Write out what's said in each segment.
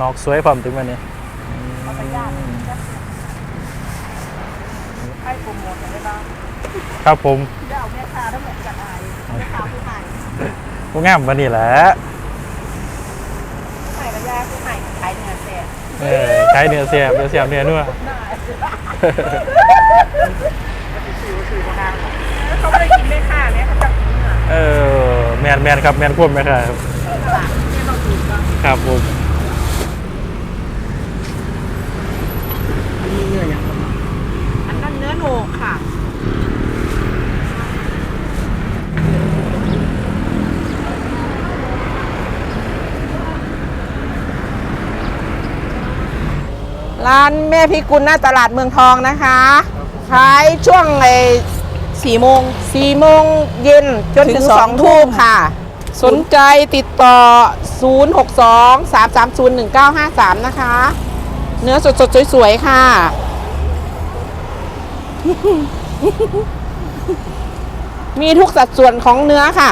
นอกสวยพร้อมถึงวันนี้เอาไปย่างจะให้โปรโมทกันได้บ้างครับผมเดี๋ยวเอาแม่ค้าทั้งหมดกันอายแม่ค้าผู้ใหม่ผู้งามวันนี้แหละผู้ใหม่ระยะผู้ใหม่ขายเนื้อแซ่บเออใช้เนื้อเสียบเนื้อเสียบเนื้อนัวได้เขาไม่ได้กินแม่ค้าเนี่ยเขาจะกินเนื้อเออแมนแมนครับแมนควบไหมครับตลาดเนี่ยเราถูกบ้างครับผม อันนี้เนื้อยังอันนั้นเนื้อโหนกค่ะ ร้านแม่พิกุลหน้าตลาดเมืองทองนะคะขายช่วงไอ้สี่โมง สี่โมงเย็นจนถึงสองทุ่มค่ะ สนใจติดต่อ 062 330 1953 นะคะ เนื้อสดๆ สวยๆ ค่ะ มีทุกสัดส่วนของเนื้อค่ะ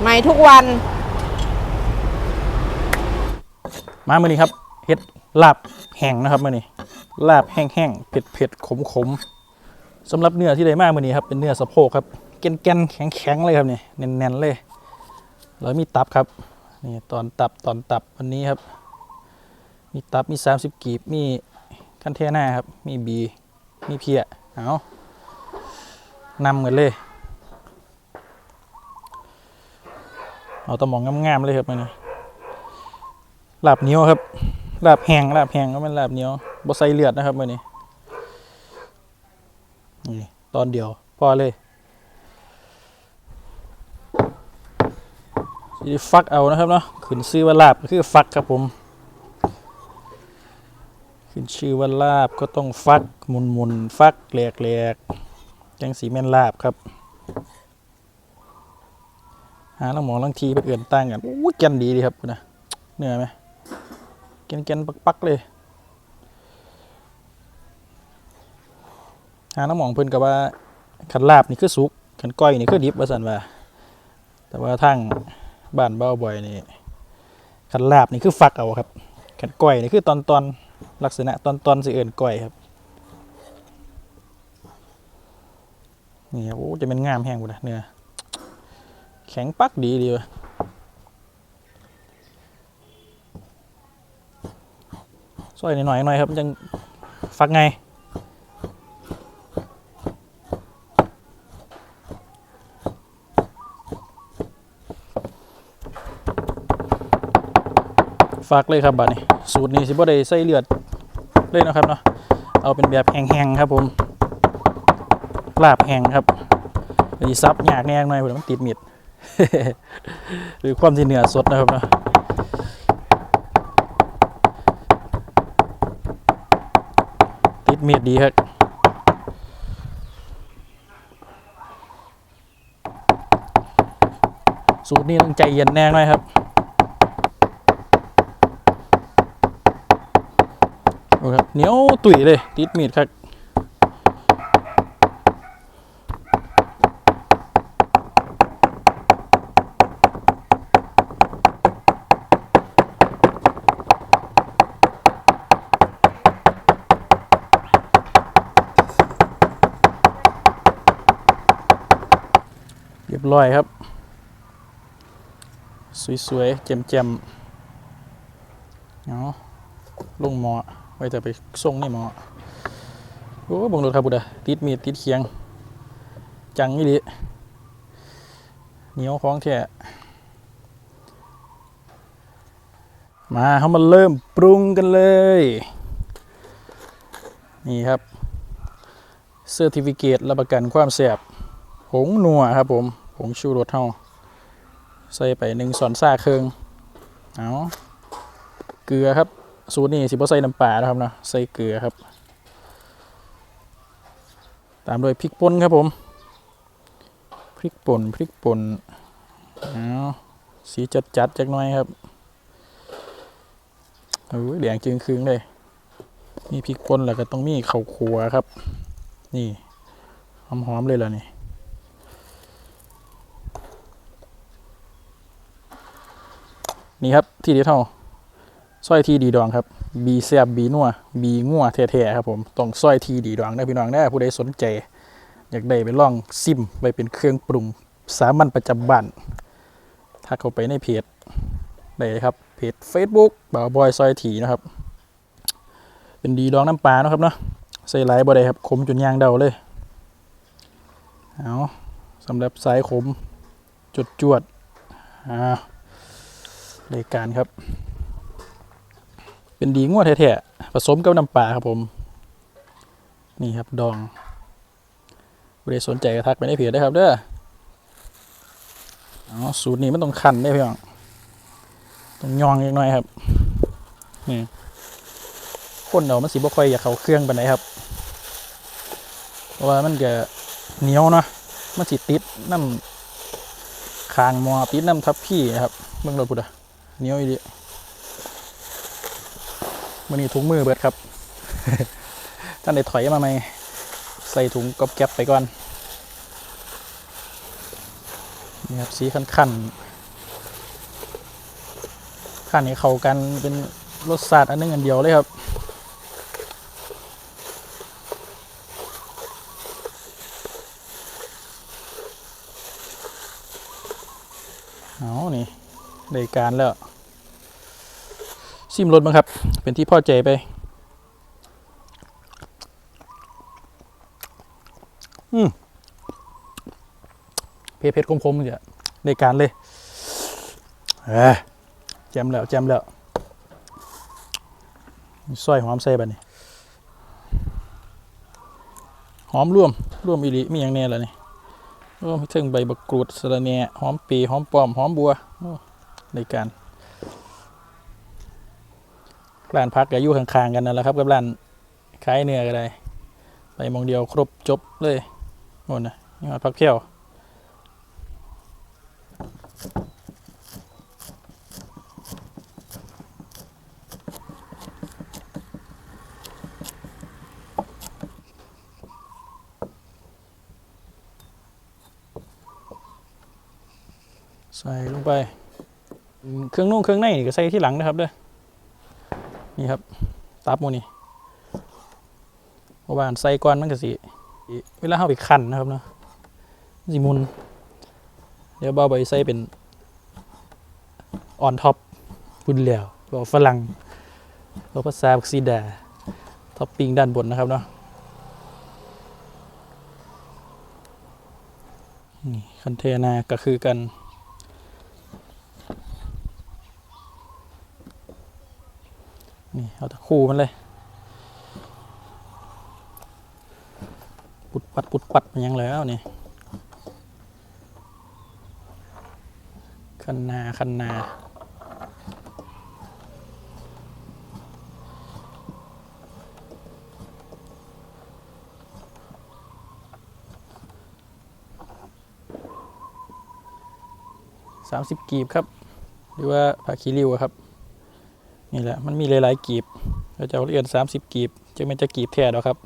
ใหม่ทุกวัน มาเมื่อนี้ครับเฮ็ดลาบแห้งนะครับเมื่อนี้ลาบแห้งๆเผ็ดเผ็ดๆขมขมๆสำหรับเนื้อที่ได้มาเมื่อนี้ครับเป็นเนื้อสะโพกครับแก่นแก่นแข็งแข็งๆเลยครับนี่แน่นๆเลยแล้วมีตับครับนี่ตอนตับตอนตับวันนี้ครับ มีตับมี 30 กีบมีคันเทน่าครับ มีบีมีเพียเอานำกันเลยเอาตะมองงามๆเลยครับมันนี้ ลาบเหนียวครับลาบแห้งลาบแห้งก็เป็นลาบเหนียวบ่ใส่เลือดนะครับมันนี้นี่ตอนเดียวพอเลยฟักเอานะครับเนาะขึ้นชื่อว่าลาบก็คือฟักครับผมขึ้นชื่อว่าลาบก็ต้องฟักหมุนมุนๆฟักแหลกแหลกจังสีแม่นลาบครับ หาลังหมองลังทีเป็นเอื่นต่างกันอู้แกนดีดีครับคุณนะเหนื่อยไหม กนแกนปักปักๆเลย หาลังหมองเพิ่นกับว่าขันลาบนี่คือสุกขันก้อยนี่คือดิบว่าสันว่า แต่ว่าทางบ้านเบ้าบ่อยนี่ขันลาบนี่คือฟักเอาครับขันก้อยนี่คือตอนตอนลักษณะตอนตอนสิเอื่นก้อยครับนี่ครับโอ้จะเป็นงามแห้งกูนะเนื้อแข็งปักดีดีวะ ซอยหน่อยๆหน่อยครับมันจังฟักไงฝากเลยครับบัดนี้ สูตรนี้สิบ่ได้ใส่เลือดเลยนะครับเนาะเอาเป็นแบบแห้งๆครับผมลาบแห้งครับดีซับยากแน่หน่อยเพราะมันติดมีดหรือความที่เนื้อสดนะครับเนาะ ดมีดดีครับสูตรนี้ต้องใจเย็นแน่หน่อยครับโอครับเหนียวตุ๋ยเลยติดมีดครับ ร้อยครับ สวยๆแจ่มๆเอาะลงหมอไว้จะไปส่งในหมอโอ้บงรถครับบุดาติดมีดติดเคียง จังนี่ดิเหนียวของแท้มาเขามาเริ่มปรุงกันเลย นี่ครับเซอร์ติฟิเคตรับประกันความแสบผงนัวครับผม ผงชูรสเฮาใส่ไปหนึ่งส่วนซ่าเครื่องเอาเกลือครับ สูตรนี้สิบ่ใส่น้ำปลานะครับนะใส่เกลือครับ ตามด้วยพริกป่นครับผม พริกป่นพริกป่นเอาสีจัดจัดจักหน่อยครับโอ้ยแดงจึงคืงเลย มีพริกป่นแล้วก็ต้องมีข้าวคั่วครับ นี่หอมๆเลยล่ะนี่ นี่ครับที่เดียวเท่าสร้อยทีดีดองครับบีแซบบีนัวบีงัวแท้ๆครับผมต้องสร้อยทีดีดองได้พี่น้องได้ผู้ใดสนใจ อยากได้ไปลองซิมไปเป็นเครื่องปรุงสามัญประจำบ้านถ้าเข้าไปในเพจได้เลยครับเพจ Facebook บ่าวบอยซอยถีนะครับ เป็นดีดองน้ำปลานะครับเนาะใส่ไหลบ่ได้ครับขมจนยางเดาเลยเอาสำหรับสายขมจุดจวดอ่า รายการครับ เป็นดีงวดแท้ๆผสมกับน้ำปลาครับผม นี่ครับดองบริสนใจกระทักไปในเพจได้ครับเด้ออ๋อสูตรนี้มันต้องคันได้อพี่น้องต้องยองเล็กน้อยครับนี่คนเรามันสีบ่ค่อยอยากเข้าเครื่องไปไหนครับเพราะว่ามันก็เหนียวเนาะมันสิติดน้ำคางมอติดน้ำทับพี่ครับเบิ่งรถพุดอะ เนียวอีดีมันนี้ถุงมือเบิดครับ ท่านได้ถอยมาไหมใส่ถุงกอบแก๊บไปก่อน นี่ครับสีคันคันขั้นให้เข้ากันเป็นรสชาติอันหนึงอันเดียวเลยครับเอานี่ได้การแล้ว ซิมรถบ้างครับ เป็นที่พ่อใจไป อืมเพชรเพชรคมๆเนี่ยได้การเลยเอ้ยแจมแล้วแจมแล้วซอยหอมใส่บัดนี้ หอมร่วมร่วมอีหลีมีอย่างแน่ล่ะนี่รวมถึงใบบักกรูดสะระแหน่หอมปีหอมปอม หอมบัวในการ ร้านพักก็อยู่ข้างๆกันนั่นแหละครับกับร้านขายเนื้อก็ได้ไปมองเดียวครบจบเลยหมดนะนี่มาพักเที่ยวใส่ลงไป เครื่องนุ่งเครื่องในนี่ก็ใส่ที่หลังนะครับเด้อ นี่ครับ ตับมูนี่เพราะว่านใส่ก่อนมันก็สิเวลาเข้าไปคั่นนะครับเนาะสิมุน เดี๋ยวเบาใบใส่เป็นออนท็อปบุญเหลียวบอกฝรั่งบอกภาษาบักซีดาท็อปปิ้งด้านบนนะครับเนาะนี่คันเทนาก็คือกัน เอาตะคู่มันเลยปุดปัดปุดปัดมันยังแล้วนี่คันนาคันนาสามสิบกีบครับ หรือว่าผักคีริวครับ นี่แหละมันมีหลายๆกีบเราจะเอาเรียนสามสิบกีบจะไม่จะกีบแท้หรอกครับ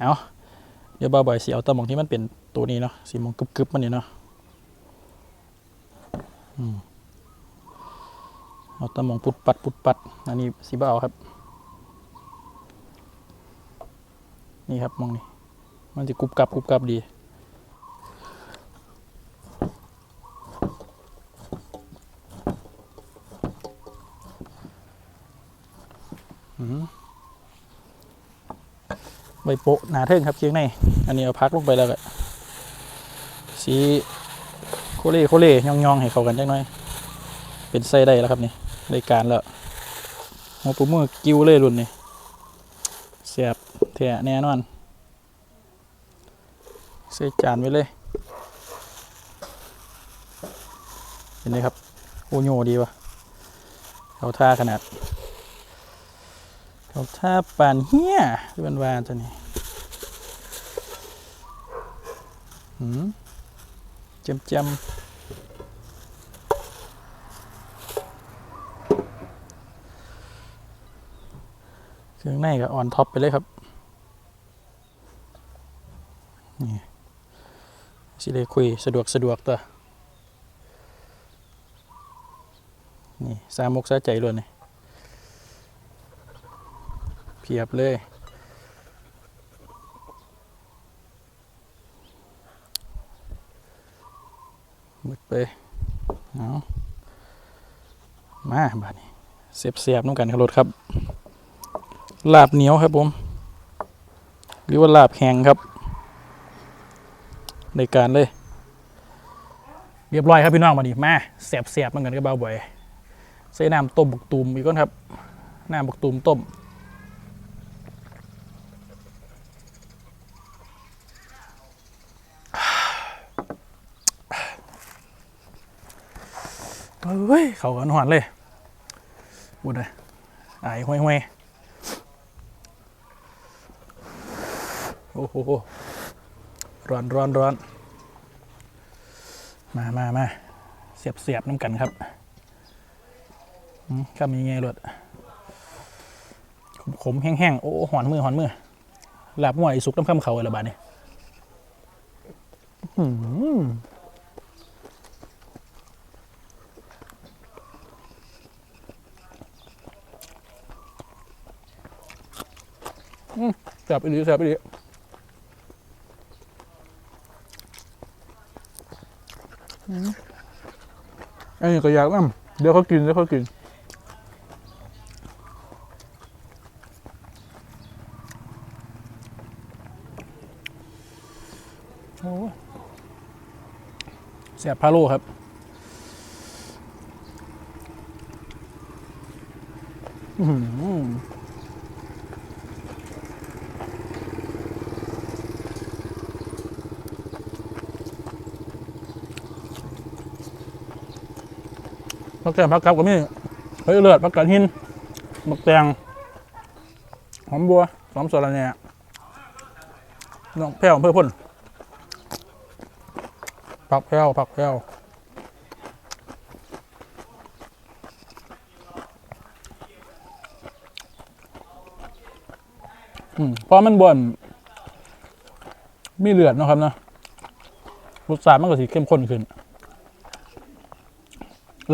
เอาเดี๋ยวบ่าวบ่อยสีเอาตะมองที่มันเป็นตัวนี้เนาะสีมองกึบๆมันนี่เนาะเอาตะมองปุดปัดปุดปัดอันนี้สีบ่าวครับ นี่ครับมองนี่มันจะกรุบกรับกรุบกรับดี ใบโปะหนาเทิงครับเคียงในอันนี้เอาพักลงไปแล้วก็สีโคเล่โคเล่ยองยองๆให้เข้ากันจังหน่อย เป็นไส้ได้แล้วครับนี่ได้การแล้วหัวปูมือกิ้วเลยรุ่นนี่เสียบแท้แน่นอนใส่จานไว้เลยเห็นไหมครับโอโยดีวะเขาท่าขนาดเขาท่าปานเฮียที่มันวานตัวนี้หืม จำจำเครื่องในก็ออนท็อปไปเลยครับ นี่สิได้คุยสะดวกสะดวกตัวนี่สามกสาใจล้วนนี่เพียบเลย มดไปเอามาบาดนี้เสียบเสียบๆน้ำกันครับรถครับ ลาบเหนียวครับผมหรือว่าลาบแห้งครับ ในการเลย เรียบร้อยครับพี่น้องมาดิมาเสียบเสียบๆเหมือนกันกับเบาบ่อยใส่น้ำต้มบุกตูมอีกก่อนครับน้ำบุกตูมต้ม เขากันหอนเลยบุดเลยไอ้ห้วยห้วยๆโอ้โหร้อนร้อนร้อนมามามาเสียบเสียบน้ำกันครับอืมคำยังไงรถขมขมๆแห้งๆ โอ้หอนมือหอนมือหลับง่วยสุกน้ำข้ามเขาเลยละบาดนี่อื้อหืออืมแซ่บไปดีแซ่บไปดีอันนี้ก็อยากนั่เดี๋ยวเขากินเดี๋ยวเขากินโอ้เสียบพาโลครับอื้อ ผักแกงผักกับก็มีเฮ้ยเลือดผักกาดหินหมักแตงหอมบัวหอมสระแหน่น้องแพ้วเพื่อพ่นผักแพ้วผักแพ้วเพราะมันบ่นมีเลือดนะครับนะรสชาติมันก็สีเข้มข้นขึ้น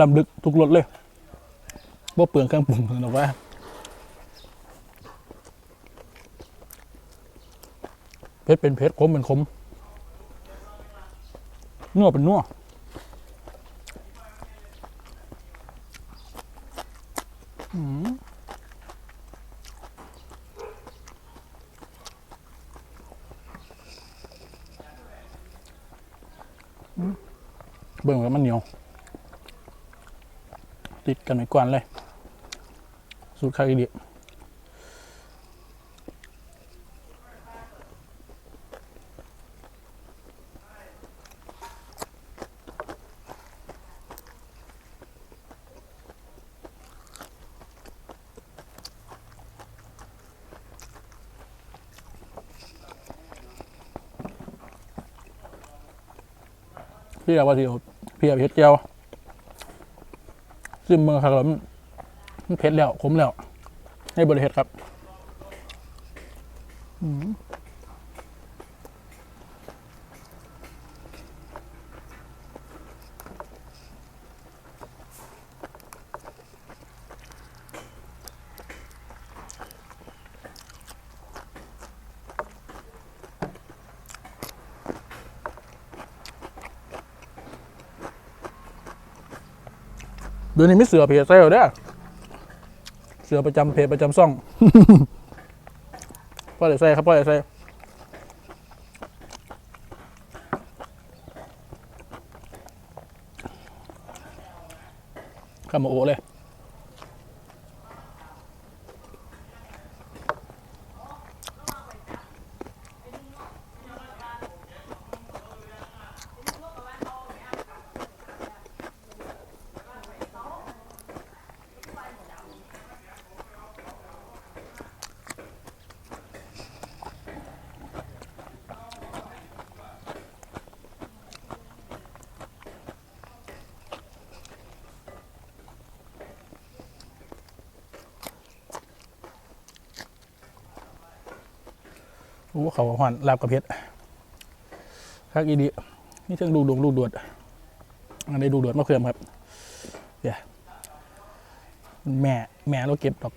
ลำลึกทุกรสเลยบ่เปลืองเครื่องปรุงหรอว่าเพชรเป็นเพชรคมเป็นคมนัวเป็นนัวอืมอืมเบิ่งแล้วมันเหนียว ติด กันไว้ก่อนเลย สูตรคากิดิพี่เอาว่าสิพี่เอาเห็ดเจียว ซึมเมืองครับแล้วมันมันเผ็ดแล้วขมแล้วให้บริเฮ็ดครับ อืม เดี๋ยวนี้ไม่เสือเพจเซลเด้อเสือประจำเพจประจำซ่องพ่อเดี๋ยวใส่ครับพ่อเดี๋ยวใส่ข้ามาโอะเลย โอ้เขาหอนลาบกับเพชรคักอีดีนี่เชิงดูดวงลูดวดอันนี้ดูดวดมะเขือมครับเดี๋ยแม่แม่เราเก็บดอก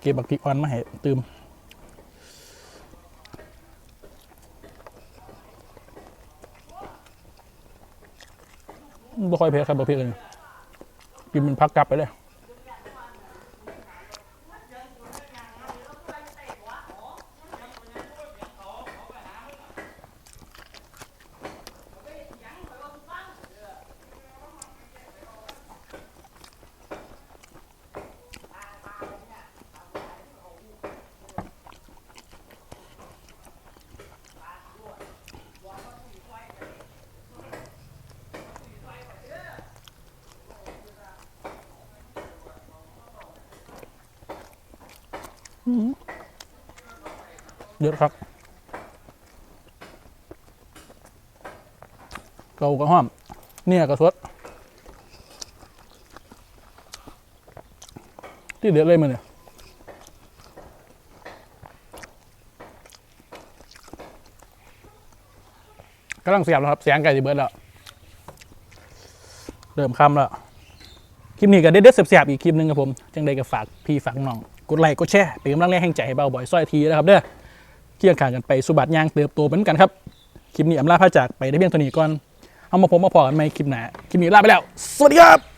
เก็บบักพริกอ่อนมาให้ตืมบ่ค่อยเผ็ดครับบ่เผ็ดเลยกินเป็นพักกลับไปเลย เยอะครับเกาก็ห้อม เนี่ยก็สดที่เดือดเลยมันเนี่ยกำลังเสียบแล้วครับเสียงไก่ที่เบิร์ดแล้วเริ่มคำแล้ว คลิปนี้ก็เด็ดๆเสียบๆอีกคลิปหนึงครับผม จังใดก็ฝากพี่ฝากน้อง กดไลค์กดแชร์เป็นกำลังแรงแห่งใจให้เบาบ่อยซ้อยทีนะครับเด้อเคียงข่างกันไปสุบัติยางเติบโตเหมือนกันครับคลิปนี้อำลาพระจากไปได้เพียงเท่านี้ก่อนเอามาผมมาพอกันไหมคลิปหน้าคลิปนี้ลาไปแล้ว สวัสดีครับ